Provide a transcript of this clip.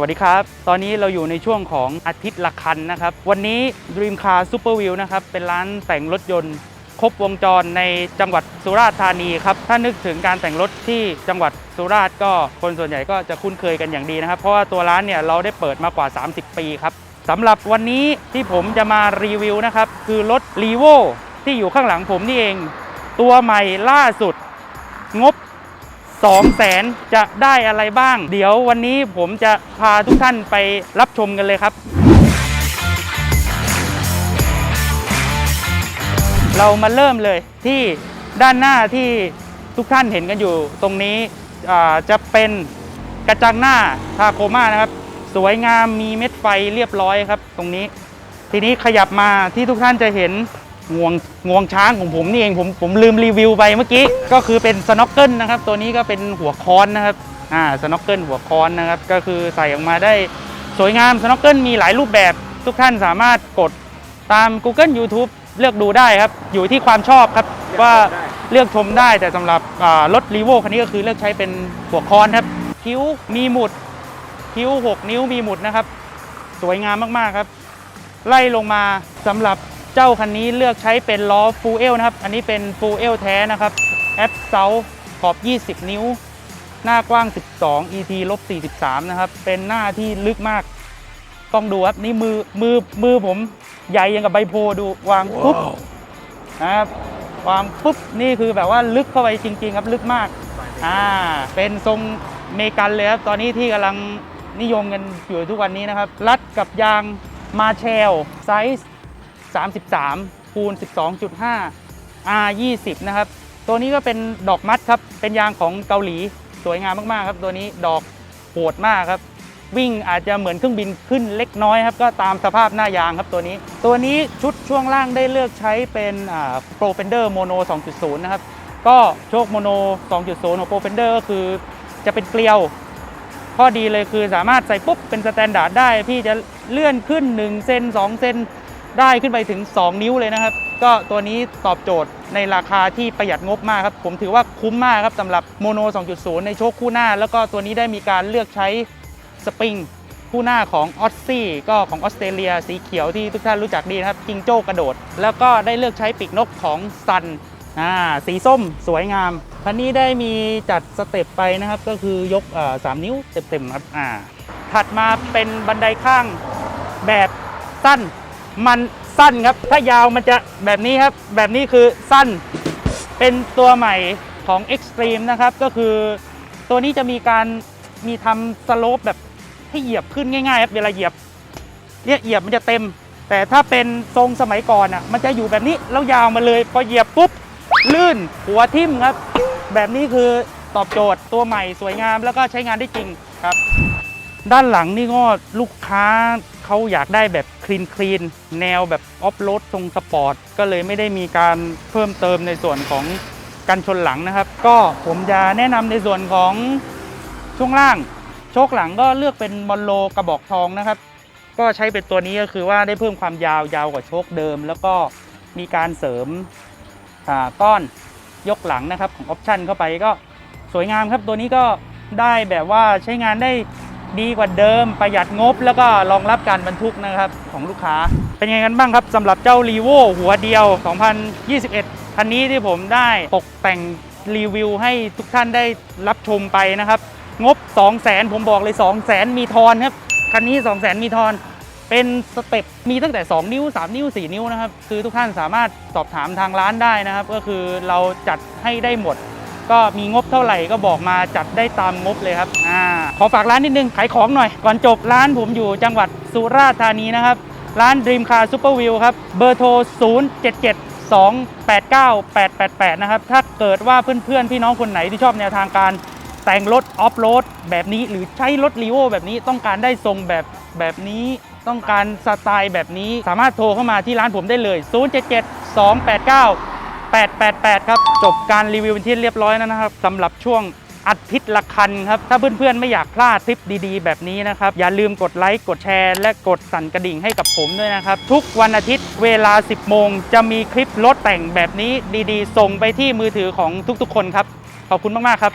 วัสดีครับ ตอนนี้เราอยู่ในช่วงของอาทิตย์ละคันนะครับ วันนี้ Dream Car Super View นะครับ เป็นร้านแต่งรถยนต์ ครบวงจรในจังหวัดสุราษฎร์ธานีครับ ถ้านึกถึงการแต่งรถที่จังหวัดสุราษฎร์ก็คนส่วนใหญ่ก็จะคุ้นเคยกันอย่างดีนะครับ เพราะว่าตัวร้านเนี่ยเราได้เปิดมากว่า 30 ปีครับสำหรับวันนี้ที่ผมจะมารีวิวนะครับ คือรถ r e v o ที่อยู่ข้างหลังผมนี่เอง ตัวใหม่ล่าสุด งบ 2แสนจะได้อะไรบ้าง เดี๋ยววันนี้ผมจะพาทุกท่านไปรับชมกันเลยครับ เรามาเริ่มเลยที่ด้านหน้าที่ทุกท่านเห็นกันอยู่ตรงนี้จะเป็นกระจังหน้าทาโคมานะครับ สวยงามมีเม็ดไฟเรียบร้อยครับ ตรงนี้ ทีนี้ขยับมาที่ทุกท่านจะเห็น งวงงวงช้างของผมนี่เองผมผมลืมรีวิวไปเมื่อกี้ ก็คือเป็นสโนว์เกิลนะครับ ตัวนี้ก็เป็นหัวค้อนนะครับอ่าสโนว์เกิลหัวค้อนนะครับ ก็คือใส่ออกมาได้สวยงามสโนว์เกิลมีหลายรูปแบบทุกท่านสามารถกดตาม Google YouTube เลือกดูได้ครับ อยู่ที่ความชอบครับว่าเลือกชมได้แต่สำหรับรถรีโวคันนี้ก็คือเลือกใช้เป็นหัวค้อนครับ คิ้วมีหมุด คิ้ว 6 นิ้วมีหมุดนะครับ สวยงามมาก ๆ ครับ ไล่ลงมาสำหรับ เจ้าคันนี้เลือกใช้เป็นล้อฟูเอลนะครับ อันนี้เป็นฟูเอลแท้นะครับแอปเซาขอบ 20 นิ้ว หน้ากว้าง 12 ET ลบ43 นะครับ เป็นหน้าที่ลึกมาก ต้องดูครับ นี่มือมือมือผมใหญ่ยังกับใบโพธิ์ดูวางปุ๊บนะครับวางปุ๊บนี่คือแบบว่าลึกเข้าไปจริง ๆ ครับ ลึกมากอ่าเป็นทรงเมกันเลยครับ ตอนนี้ที่กำลังนิยมกันอยู่ทุกวันนี้นะครับ รัดกับยางมาเชลไซส์ 33คูณ12.5 R 20 นะครับ ตัวนี้ก็เป็นดอกมัดครับ เป็นยางของเกาหลีสวยงามมากๆครับ ตัวนี้ดอกโหดมากครับ วิ่งอาจจะเหมือนเครื่องบินขึ้นเล็กน้อยครับ ก็ตามสภาพหน้ายางครับตัวนี้ ตัวนี้ชุดช่วงล่างได้เลือกใช้เป็นโปรเฟนเดอร์โมโน 2.0 นะครับ ก็โชคโมโน 2.0 ของโปรเฟนเดอร์ก็คือจะเป็นเกลียวข้อดีเลยคือสามารถใส่ปุ๊บเป็นสแตนดาร์ดได้ พี่จะเลื่อนขึ้น1เซน2เซน ได้ขึ้นไปถึง 2 นิ้วเลยนะครับ ก็ตัวนี้ตอบโจทย์ในราคาที่ประหยัดงบมากครับ ผมถือว่าคุ้มมากครับสำหรับโมโน 2.0 ในโชคคู่หน้า แล้วก็ตัวนี้ได้มีการเลือกใช้สปริงคู่หน้าของออสซี่ก็ของออสเตรเลียสีเขียวที่ทุกท่านรู้จักดีนะครับจิงโจ้กระโดด แล้วก็ได้เลือกใช้ปีกนกของซันอ่าสีส้มสวยงามคันนี้ได้มีจัดสเต็ปไปนะครับ ก็คือยกอ่าสามนิ้วเต็มๆครับอ่าถัดมาเป็นบันไดข้างแบบสั้น มันสั้นครับ ถ้ายาวมันจะแบบนี้ครับ แบบนี้คือสั้น เป็นตัวใหม่ของ Extreme นะครับ ก็คือตัวนี้จะมีการมีทำสโลปแบบให้เหยียบขึ้นง่ายๆครับ เวลาเหยียบเนี่ยเหยียบมันจะเต็ม แต่ถ้าเป็นทรงสมัยก่อนอะ มันจะอยู่แบบนี้แล้วยาวมาเลย พอเหยียบปุ๊บลื่นหัวทิ่มครับ แบบนี้คือตอบโจทย์ตัวใหม่สวยงามแล้วก็ใช้งานได้จริงครับ ด้านหลังนี่ก็ลูกค้า เขาอยากได้แบบคลีนคลีนแนวแบบออฟโรดทรงสปอร์ตก็เลยไม่ได้มีการเพิ่มเติมในส่วนของกันชนหลังนะครับ ก็ผมจะแนะนำในส่วนของช่วงล่าง โชคหลังก็เลือกเป็นมอนโลกระบอกทองนะครับ ก็ใช้เป็นตัวนี้ก็คือว่าได้เพิ่มความยาวยาวกว่าโชคเดิม แล้วก็มีการเสริมอ่าก้อนยกหลังนะครับของออปชันเข้าไปก็สวยงามครับตัวนี้ก็ได้แบบว่าใช้งานได้ ดีกว่าเดิมประหยัดงบแล้วก็รองรับการบรรทุกนะครับของลูกค้า เป็นยังไงกันบ้างครับสำหรับเจ้า r ีโวหัวเดียว 2021 คันนี้ที่ผมได้ตกแต่งรีวิวให้ทุกท่านได้รับชมไปนะครับ งบ 2 0 0 0 0 0ผมบอกเลย 2 0 0 0 0 0มีทอนครับ คันนี้ 2 0 0 0 0 0มีทอนเป็นสเต็ปมีตั้งแต่ 2 นิ้ว 3 นิ้ว 4 นิ้วนะครับ คือทุกท่านสามารถสอบถามทางร้านได้นะครับ ก็คือเราจัดให้ได้หมด ก็มีงบเท่าไหร่ก็บอกมาจัดได้ตามงบเลยครับอ่าขอฝากร้านนิดนึงขายของหน่อย ก่อนจบร้านผมอยู่จังหวัดสุราษฎร์ธานีนะครับ ร้าน Dream Car Super View ครับ เบอร์โทร 077 289 888 นะครับ ถ้าเกิดว่าเพื่อนๆ พี่น้องคนไหนที่ชอบแนวทางการแต่งรถออฟโรดแบบนี้ หรือใช้รถรีโวแบบนี้ต้องการได้ทรงแบบแบบนี้ ต้องการสไตล์แบบนี้สามารถโทรเข้ามาที่ร้านผมได้เลย 077 289 888 ครับ จบการรีวิวเป็นที่เรียบร้อยแล้วนะครับสำหรับช่วงอาทิตย์ละคันครับ ถ้าเพื่อนๆ ไม่อยากพลาดทริปดีๆ แบบนี้นะครับ อย่าลืมกดไลค์กดแชร์ และกดสั่นกระดิ่งให้กับผมด้วยนะครับ ทุกวันอาทิตย์เวลา 10 โมง จะมีคลิปรถแต่งแบบนี้ดีๆ ส่งไปที่มือถือของทุกๆ คนครับ ขอบคุณมากๆ ครับ